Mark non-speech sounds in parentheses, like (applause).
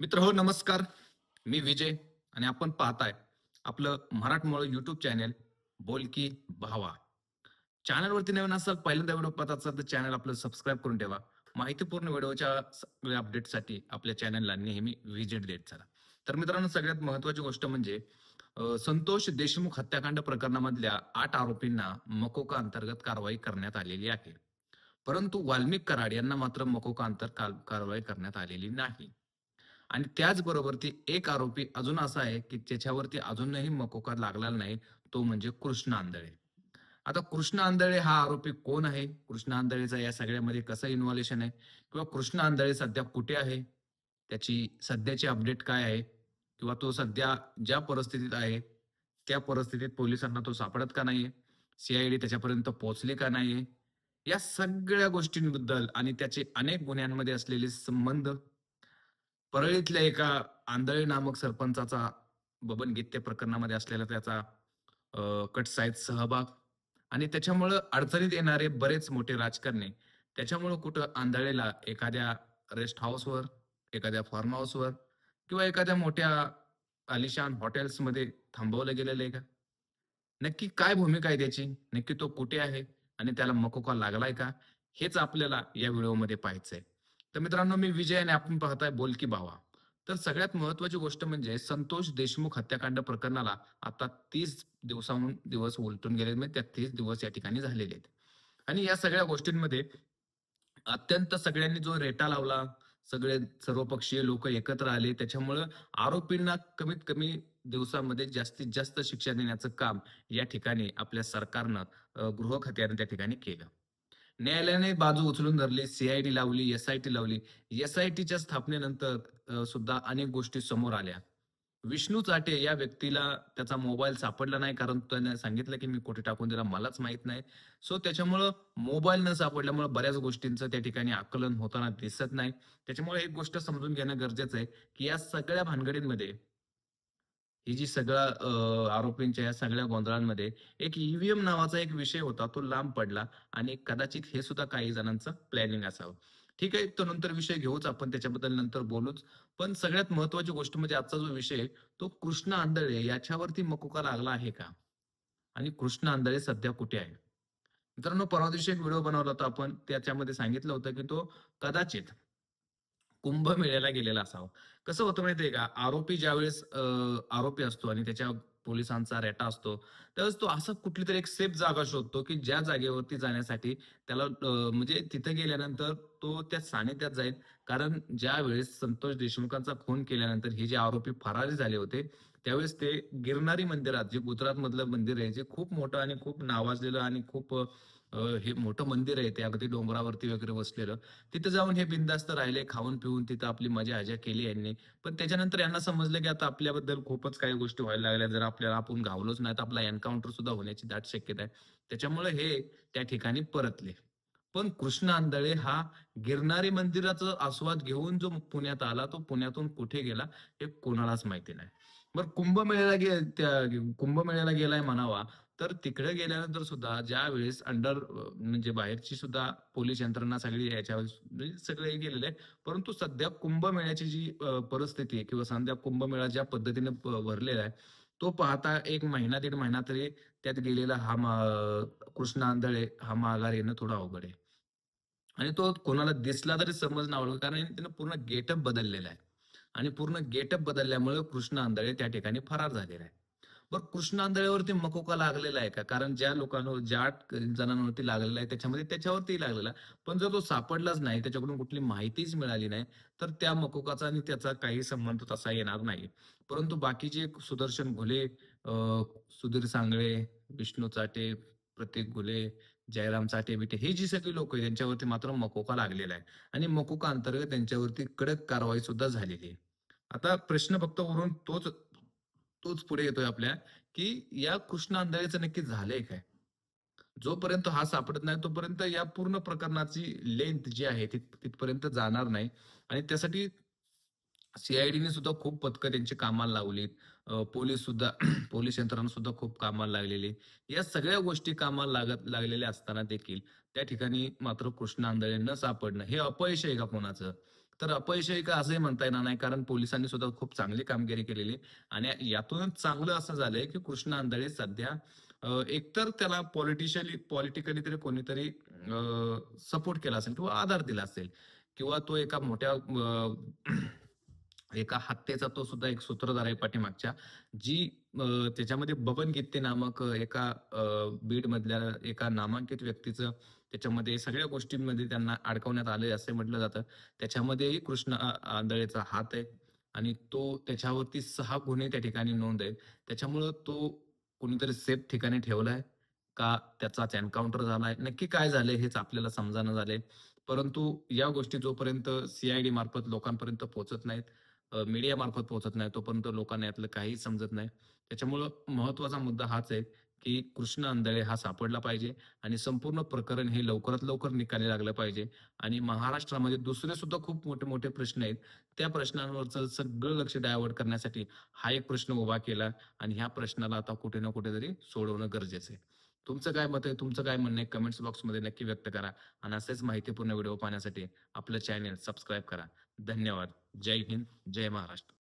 मित्र हो नमस्कार. मी विजय आणि आपण पाहताय आपलं मराठमोळ युट्यूब चॅनेल बोलकी भावा. चॅनलवरती नवीन असाल पहिल्यांदा व्हिडिओ पाहत असाल तर चॅनल आपलं सबस्क्राईब करून ठेवा. माहितीपूर्ण व्हिडिओच्या सगळ्या अपडेटसाठी आपल्या चॅनलला नेहमी व्हिजिट देत चला. तर मित्रांनो सगळ्यात महत्वाची गोष्ट म्हणजे संतोष देशमुख हत्याकांड प्रकरणामधल्या आठ आरोपींना मकोका अंतर्गत कारवाई करण्यात आलेली आहे. परंतु वाल्मिक कराड यांना मात्र मकोका अंतर कारवाई करण्यात आलेली नाही. आणि त्याचबरोबर ती एक आरोपी अजून असा आहे की त्याच्यावरती अजूनही मकोका लागलेला नाही तो म्हणजे कृष्ण आंधळे. आता कृष्ण आंधळे हा आरोपी कोण आहे? कृष्ण आंधळेचा या सगळ्यामध्ये कसं इन्व्हॉल्युशन आहे? किंवा कृष्ण आंधळे सध्या कुठे आहे? त्याची सध्याची अपडेट काय आहे? किंवा तो सध्या ज्या परिस्थितीत आहे त्या परिस्थितीत पोलिसांना तो सापडत का नाहीये? सीआयडी त्याच्यापर्यंत पोहोचली का नाहीये? या सगळ्या गोष्टींबद्दल आणि त्याचे अनेक गुन्ह्यांमध्ये असलेले संबंध परळीतल्या एका आंधळे नामक सरपंचाचा बबन गीत्य प्रकरणामध्ये असलेला त्याचा कटसाईत सहभाग आणि त्याच्यामुळं अडचणीत येणारे बरेच मोठे राजकारणी त्याच्यामुळं कुठं आंधळेला एखाद्या रेस्ट हाऊसवर एखाद्या फार्म हाऊसवर किंवा एखाद्या मोठ्या आलिशान हॉटेल्समध्ये थांबवलं गेलेलं आहे का? नक्की काय भूमिका आहे त्याची? नक्की तो कुठे आहे? आणि त्याला मकोका लागलाय का? हेच आपल्याला या व्हिडिओमध्ये पाहायचंय. तर मित्रांनो मी विजय आणि आपण पाहताय बोलकी भावा. तर सगळ्यात महत्वाची गोष्ट म्हणजे संतोष देशमुख हत्याकांड प्रकरणाला आता तीस दिवसाहून दिवस उलटून गेले म्हणजे त्या तीस दिवस या ठिकाणी झालेले आहेत. आणि या सगळ्या गोष्टींमध्ये अत्यंत सगळ्यांनी जो रेटा लावला सगळे सर्वपक्षीय लोक एकत्र आले त्याच्यामुळं आरोपींना कमीत कमी दिवसामध्ये जास्तीत जास्त शिक्षा देण्याचं काम या ठिकाणी आपल्या सरकारनं गृह खात्याने त्या ठिकाणी केलं. न्यायालयाने बाजू उचलून धरली सीआयडी लावली एसआयटी लावली. एसआयटीच्या स्थापनेनंतर सुद्धा अनेक गोष्टी समोर आल्या. विष्णू चाटे या व्यक्तीला त्याचा मोबाईल सापडला नाही कारण त्याने सांगितलं की मी कुठे टाकून दिला मलाच माहीत नाही. सो त्याच्यामुळं मोबाईल न सापडल्यामुळे बऱ्याच गोष्टींचं त्या ठिकाणी आकलन होताना दिसत नाही. त्याच्यामुळे एक गोष्ट समजून घेणं गरजेचं आहे की या सगळ्या भानगडींमध्ये ही जी सगळ्या आरोपींच्या या सगळ्या गोंधळांमध्ये एक ईव्हीएम नावाचा एक विषय होता तो लांब पडला आणि कदाचित हे सुद्धा काही जणांचं प्लॅनिंग असावं. ठीक आहे तो नंतर विषय घेऊच आपण त्याच्याबद्दल नंतर बोलूच. पण सगळ्यात महत्वाची गोष्ट म्हणजे आजचा जो विषय तो कृष्ण आंधळे याच्यावरती मकुका लागला आहे का? आणि कृष्ण आंधळे सध्या कुठे आहे? मित्रांनो परवा दिवशी एक व्हिडिओ बनवला होता आपण त्याच्यामध्ये सांगितलं होतं की तो कदाचित कुंभमेळ्याला गेलेला असावा. कसं होतं माहितीये का? आरोपी ज्यावेळेस आरोपी असतो आणि त्याच्या पोलिसांचा रेटा असतो त्यावेळेस तो असं कुठली तरी एक सेफ जागा शोधतो की ज्या जागेवरती जाण्यासाठी त्याला म्हणजे तिथे गेल्यानंतर तो त्या सानिध्यात जाईल. कारण ज्या वेळेस संतोष देशमुखांचा खून केल्यानंतर हे जे आरोपी फरारी झाले होते त्यावेळेस ते गिरनारी मंदिरात जे गुजरात मधलं मंदिर आहे जे खूप मोठं आणि खूप नावाजलेलं आणि खूप हे मोठं मंदिर आहे ते अगदी डोंगरावरती वगैरे वसलेलं. तिथे जाऊन हे बिंदास्त राहिले खाऊन पिऊन तिथं आपली मजा आजा केली यांनी. पण त्याच्यानंतर यांना समजलं की आता आपल्याबद्दल खूपच काही गोष्टी व्हायला लागल्या. जर आपल्याला आपण गावलोच नाही तर आपला एन्काउंटर सुद्धा होण्याची दाट शक्यता आहे. त्याच्यामुळे हे त्या ठिकाणी परतले. पण कृष्ण आंधळे हा गिरणारी मंदिराचा आस्वाद घेऊन जो पुण्यात आला तो पुण्यातून कुठे गेला हे कोणालाच माहिती नाही. बरं कुंभमेळ्याला गे त्या कुंभमेळ्याला गेलाय म्हणावा तर तिकडे गेल्यानंतर सुद्धा ज्या वेळेस अंडर म्हणजे बाहेरची सुद्धा पोलीस यंत्रणा सगळी याच्या म्हणजे सगळे गेलेले आहे परंतु सध्या कुंभमेळ्याची जी परिस्थिती आहे किंवा सध्या कुंभमेळा ज्या पद्धतीने भरलेला आहे तो पाहता एक महिना दीड महिना तरी त्यात गेलेला हा मा- कृष्ण आंधळे हा माघार येणं थोडा अवघड आहे. आणि तो कोणाला दिसला तरी समजणं आवडलं कारण त्यानं पूर्ण गेटअप बदललेला आहे. आणि पूर्ण गेटअप बदलल्यामुळे कृष्ण आंधळे त्या ठिकाणी फरार झालेला आहे. बर कृष्ण आंधळेवरती मकोका लागलेला आहे का? कारण ज्या लोकांवर ज्या जणांवरती लागलेला आहे त्याच्यामध्ये त्याच्यावरती लागलेला. पण जर तो सापडलाच नाही त्याच्याकडून कुठली माहितीच मिळाली नाही तर त्या मकोकाचा आणि त्याचा काही संबंध तसा येणार नाही. परंतु बाकीचे सुदर्शन घुले सुधीर सांगळे विष्णू चाटे प्रतीक घुले जयराम चाटे बिटे हे जी सगळी लोक आहेत त्यांच्यावरती मात्र मकोका लागलेला आहे. आणि मकोका अंतर्गत त्यांच्यावरती कडक कारवाई सुद्धा झालेली आहे. आता प्रश्न फक्त वरून तोच तोच पुढे येतोय आपल्या की या कृष्ण आंधळेचं नक्की झालंय काय? जोपर्यंत हा सापडत नाही तोपर्यंत या पूर्ण प्रकरणाची लेंथ जी आहे ती तिथपर्यंत जाणार नाही. आणि त्यासाठी सीआयडीने सुद्धा खूप पथकं त्यांची कामाला लावलीत. पोलीस सुद्धा (clears throat) पोलीस यंत्रणा सुद्धा खूप कामाला लागलेली. या सगळ्या गोष्टी कामाला लागत लागलेल्या असताना देखील त्या ठिकाणी मात्र कृष्ण आंधळे न सापडणं हे अपयश आहे का कोणाचं? तर अपयशही का असंही म्हणता येणार नाही कारण पोलिसांनी सुद्धा खूप चांगली कामगिरी केलेली. आणि यातूनच चांगलं असं झालंय की कृष्ण आंधळे सध्या एकतर त्याला पॉलिटिशियली पॉलिटिकली तरी कोणीतरी सपोर्ट केला असेल किंवा आधार दिला असेल किंवा तो एका मोठ्या एका हत्येचा तो सुद्धा एक सूत्रधार आहे पाठीमागच्या जी त्याच्यामध्ये बबन गित्ते नामक एका बीड मधल्या एका नामांकित व्यक्तीचं त्याच्यामध्ये सगळ्या गोष्टींमध्ये त्यांना अडकवण्यात आले असे म्हटलं जातं. त्याच्यामध्येही कृष्ण आंधळेचा हात आहे आणि तो त्याच्यावरती सहा गुन्हे त्या ठिकाणी नोंद आहेत. त्याच्यामुळं तो कुणीतरी सेफ ठिकाणी ठेवलाय का? त्याचाच एन्काउंटर झालाय नक्की काय झालंय हेच आपल्याला समजानं झालंय. परंतु या गोष्टी जोपर्यंत सीआयडी मार्फत लोकांपर्यंत पोहोचत नाहीत मीडियामार्फत पोहोचत नाही तोपर्यंत लोकांना यातलं काही समजत नाही. त्याच्यामुळं महत्त्वाचा मुद्दा हाच आहे की कृष्ण अंधळे हा सापडला पाहिजे आणि संपूर्ण प्रकरण हे लवकरात लवकर निकाली लागलं पाहिजे. आणि महाराष्ट्रामध्ये दुसरे सुद्धा खूप मोठे मोठे प्रश्न आहेत. त्या प्रश्नांवरचं सगळं लक्ष डायव्हर्ट करण्यासाठी हा एक प्रश्न उभा केला आणि ह्या प्रश्नाला आता कुठे ना कुठेतरी सोडवणं गरजेचं आहे. तुमचं काय मत आहे? तुमचं काय म्हणणं आहे? कमेंट्स बॉक्समध्ये नक्की व्यक्त करा. आणि असेच माहितीपूर्ण व्हिडिओ पाहण्यासाठी आपलं चॅनेल सबस्क्राईब करा. धन्यवाद. जय हिंद. जय महाराष्ट्र.